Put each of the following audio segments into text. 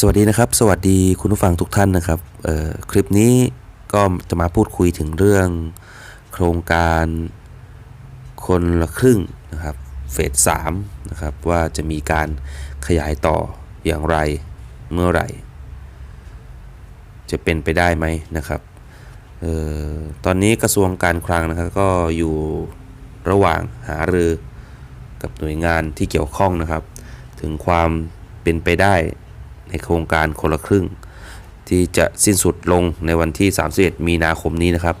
สวัสดีนะครับ สวัสดีคุณผู้ฟังทุกท่านนะครับคลิปนี้ก็จะมาพูดคุยถึงเรื่องโครงการคนละครึ่งนะครับเฟสสามนะครับว่าจะมีการขยายต่ออย่างไรเมื่อไหร่ จะเป็นไปได้ไหมนะครับเออตอนนี้กระทรวงการคลังนะครับก็อยู่ระหว่างหารือกับหน่วยงานที่เกี่ยวข้องนะครับ ถึงความเป็นไปได้ ในโครงการคนละครึ่ง ที่จะสิ้นสุดลงในวันที่ 31 มีนาคมนี้นะครับ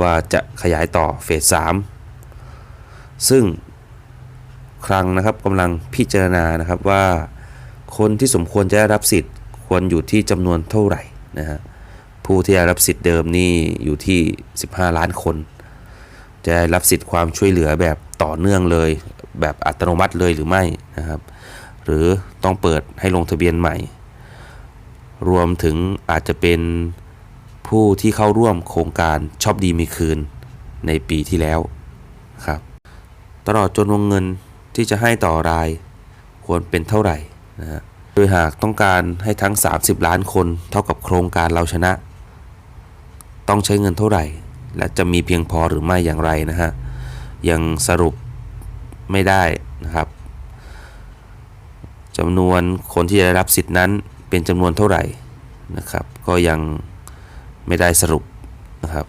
ว่าจะขยายต่อเฟส 3 ซึ่งครั้งนะครับกำลังพิจารณานะครับว่าคนที่สมควรจะได้รับสิทธิ์ควรอยู่ที่จำนวนเท่าไหร่นะฮะผู้ที่ได้รับสิทธิ์เดิมนี่อยู่ที่ 15 ล้านคน จะได้รับสิทธิ์ความช่วยเหลือแบบต่อเนื่องเลย แบบอัตโนมัติเลยหรือไม่นะครับ หรือต้องเปิดให้ลงทะเบียนใหม่ รวมถึงอาจจะเป็นผู้ที่เข้าร่วมโครงการชอบดีมีคืนในปีที่แล้วครับ ตลอดจนวงเงินที่จะให้ต่อรายควรเป็นเท่าไหร่นะฮะโดยหากต้องการให้ทั้ง 30 ล้านคนเท่ากับโครงการเราชนะ ต้องใช้เงินเท่าไหร่ และจะมีเพียงพอหรือไม่อย่างไรนะฮะยังสรุปไม่ได้นะครับ จำนวนคนที่จะได้รับสิทธินั้นเป็นจำนวนเท่าไหร่นะครับ ก็ยังไม่ได้สรุปนะครับ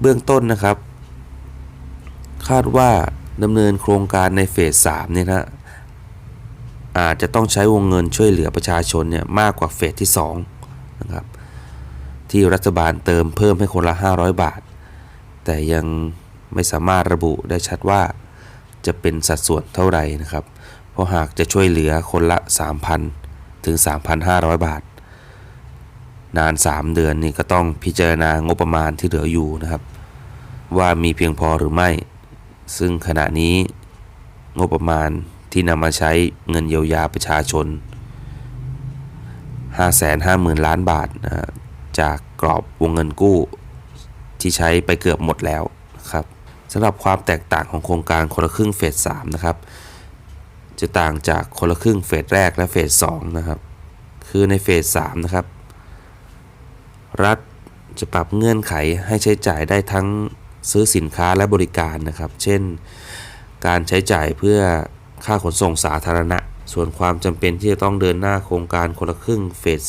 เบื้องต้นนะครับ คาดว่าดำเนินโครงการในเฟส3เนี่ยนะอาจจะต้องใช้วงเงินช่วยเหลือประชาชนเนี่ยมากกว่าเฟสที่2นะครับที่รัฐบาลเติมเพิ่มให้คนละ 500 บาท แต่ยังไม่สามารถระบุได้ชัดว่าจะเป็นสัดส่วนเท่าไหร่นะครับ เพราะหากจะช่วยเหลือคนละ 3,000 ถึง 3,500 บาท นาน 3 เดือนนี่ก็ต้องพิจารณางบประมาณที่เหลืออยู่นะครับ ว่ามีเพียงพอหรือไม่ ซึ่งขณะนี้งบประมาณที่นำมาใช้เงินเยียวยาประชาชน 550,000 ล้านบาทนะจากกรอบวงเงินกู้ ที่ใช้ไปเกือบหมดแล้วนะครับสำหรับความแตกต่างของโครงการคนละครึ่งเฟส3นะครับ จะต่างจากคนละครึ่งเฟสแรกและเฟส2นะครับ คือในเฟส3นะครับ รัฐจะปรับเงื่อนไขให้ใช้จ่ายได้ทั้งซื้อสินค้าและบริการนะครับ เช่น การใช้จ่ายเพื่อค่าขนส่งสาธารณะ ส่วนความจำเป็นที่จะต้องเดินหน้าโครงการคนละครึ่งเฟส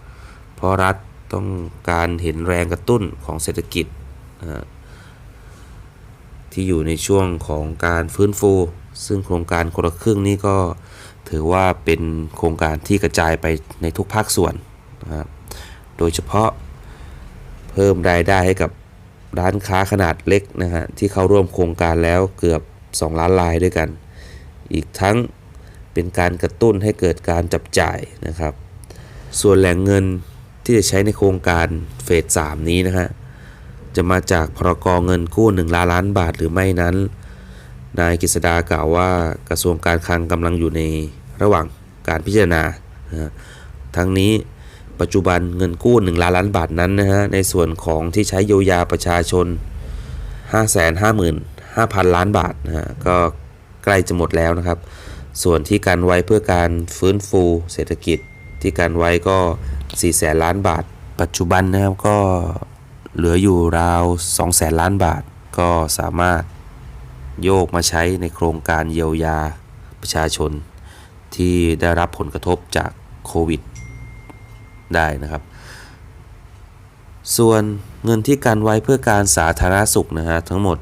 3เพราะรัฐต้องการเห็นแรงกระตุ้นของเศรษฐกิจ ที่อยู่ในช่วงของการฟื้นฟู ซึ่งโครงการคนละครึ่งนี้ก็ถือว่าเป็นโครงการที่กระจายไปในทุกภาคส่วนนะครับโดยเฉพาะเพิ่มรายได้ให้กับร้านค้าขนาดเล็กนะฮะที่เข้าร่วมโครงการแล้วเกือบ 2 ล้านรายด้วยกัน อีกทั้งเป็นการกระตุ้นให้เกิดการจับจ่ายนะครับ ส่วนแหล่งเงินที่จะใช้ในโครงการเฟส3นี้นะฮะ จะมาจากพรกเงินกู้ 1 ล้านล้านบาทหรือไม่นั้น นายกฤษดากล่าวว่ากระทรวงการคลังกำลังอยู่ในระหว่างการพิจารณา ทั้งนี้ปัจจุบันเงินกู้ 1 ล้านล้านบาทนั้นนะฮะในส่วนของที่ใช้เยียวยาประชาชน 555,000 ล้านบาทนะฮะก็ใกล้จะหมดแล้วนะครับ ส่วนที่การไว้เพื่อการฟื้นฟูเศรษฐกิจที่การไว้ก็ 4 แสนล้านบาท ปัจจุบันนะครับก็ เหลืออยู่ราว2แสนล้านบาท ก็สามารถโยกมาใช้ในโครงการเยียวยาประชาชนที่ได้รับผลกระทบจากโควิดได้นะครับ ส่วนเงินที่การไว้เพื่อการสาธารณสุขนะฮะทั้งหมด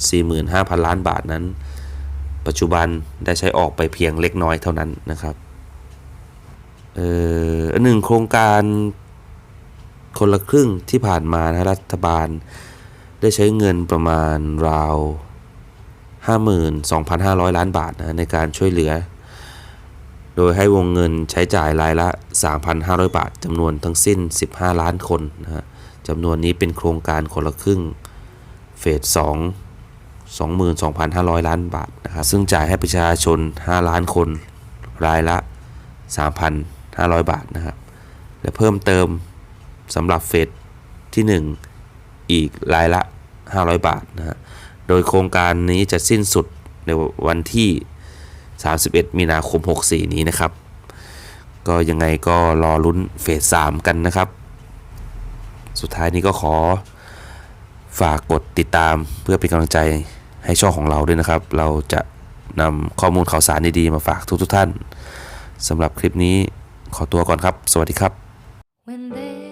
45,000 ล้านบาทนั้น ปัจจุบันได้ใช้ออกไปเพียงเล็กน้อยเท่านั้นนะครับเอ่ออันหนึ่งโครงการ คนละครึ่งที่ผ่านมานะรัฐบาล ได้ใช้เงินประมาณราว 52,500 ล้านบาทนะในการช่วยเหลือ โดยให้วงเงินใช้จ่ายรายละ 3,500 บาทจำนวนทั้งสิ้น 15 ล้านคนนะฮะจำนวนนี้เป็นโครงการคนละครึ่งเฟส2 22,500 ล้านบาทนะครับซึ่งจ่ายให้ประชาชน 5 ล้านคน รายละ 3,500 บาทนะครับและเพิ่มเติม สำหรับเฟสที่ 1 อีกรายละ 500 บาทนะฮะ โดยโครงการนี้จะสิ้นสุดในวันที่ 31 มีนาคม 64 นี้นะครับ ก็ยังไงก็รอลุ้นเฟสสามกันนะครับ สุดท้ายนี้ก็ขอฝากกดติดตามเพื่อเป็นกำลังใจให้ช่องของเราด้วยนะครับ เราจะนำข้อมูลข่าวสารดีๆมาฝากทุกๆท่านสำหรับคลิปนี้ขอตัวก่อนครับ สวัสดีครับ When they